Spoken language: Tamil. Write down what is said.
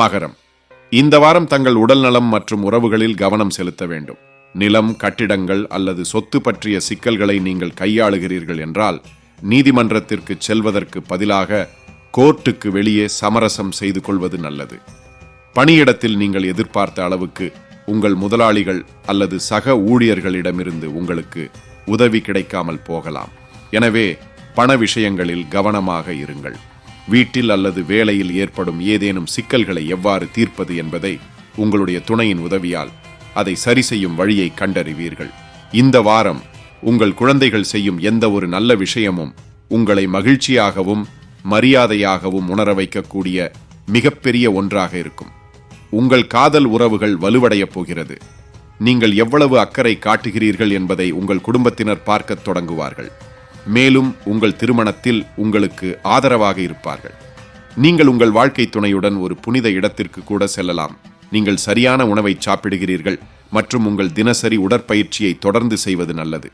மகரம். இந்த வாரம் தங்கள் உடல்நலம் மற்றும் உறவுகளில் கவனம் செலுத்த வேண்டும். நிலம் கட்டிடங்கள் அல்லது சொத்து பற்றிய சிக்கல்களை நீங்கள் கையாளுகிறீர்கள் என்றால் நீதிமன்றத்திற்கு செல்வதற்கு பதிலாக கோர்ட்டுக்கு வெளியே சமரசம் செய்து கொள்வது நல்லது. பணியிடத்தில் நீங்கள் எதிர்பார்த்த அளவுக்கு உங்கள் முதலாளிகள் அல்லது சக ஊழியர்களிடமிருந்து உங்களுக்கு உதவி கிடைக்காமல் போகலாம். எனவே பண விஷயங்களில் கவனமாக இருங்கள். வீட்டில் அல்லது வேலையில் ஏற்படும் ஏதேனும் சிக்கல்களை எவ்வாறு தீர்ப்பது என்பதை உங்களுடைய துணையின் உதவியால் அதை சரி செய்யும் வழியை கண்டறிவீர்கள். இந்த வாரம் உங்கள் குழந்தைகள் செய்யும் எந்த ஒரு நல்ல விஷயமும் உங்களை மகிழ்ச்சியாகவும் மரியாதையாகவும் உணர வைக்கக்கூடிய மிகப்பெரிய ஒன்றாக இருக்கும். உங்கள் காதல் உறவுகள் வலுவடையப் போகிறது. நீங்கள் எவ்வளவு அக்கறை காட்டுகிறீர்கள் என்பதை உங்கள் குடும்பத்தினர் பார்க்கத் தொடங்குவார்கள். மேலும் உங்கள் திருமணத்தில் உங்களுக்கு ஆதரவாக இருப்பார்கள். நீங்கள் உங்கள் வாழ்க்கை துணையுடன் ஒரு புனித இடத்திற்கு கூட செல்லலாம். நீங்கள் சரியான உணவை சாப்பிடுகிறீர்கள் மற்றும் உங்கள் தினசரி உடற்பயிற்சியை தொடர்ந்து செய்வது நல்லது.